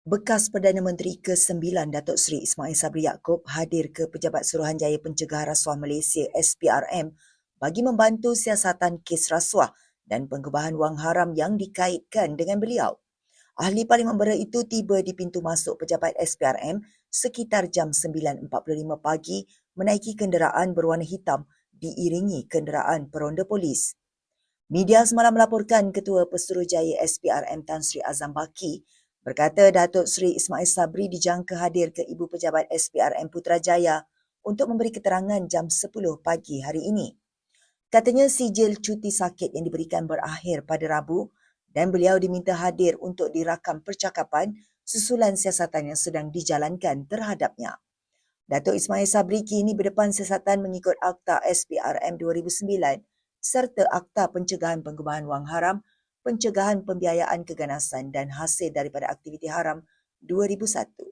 Bekas Perdana Menteri ke-9 Datuk Seri Ismail Sabri Yaakob hadir ke Pejabat Suruhanjaya Pencegahan Rasuah Malaysia SPRM bagi membantu siasatan kes rasuah dan pengubahan wang haram yang dikaitkan dengan beliau. Ahli Parlimen Bera itu tiba di pintu masuk pejabat SPRM sekitar jam 9.45 pagi menaiki kenderaan berwarna hitam diiringi kenderaan peronda polis. Media semalam melaporkan Ketua Pesuruhjaya SPRM Tan Sri Azam Baki Berkata Datuk Seri Ismail Sabri dijangka hadir ke Ibu Pejabat SPRM Putrajaya untuk memberi keterangan jam 10 pagi hari ini. Katanya sijil cuti sakit yang diberikan berakhir pada Rabu dan beliau diminta hadir untuk dirakam percakapan susulan siasatan yang sedang dijalankan terhadapnya. Datuk Ismail Sabri kini berdepan siasatan mengikut Akta SPRM 2009 serta Akta Pencegahan Pengubahan Wang Haram pencegahan pembiayaan keganasan dan hasil daripada aktiviti haram 2001.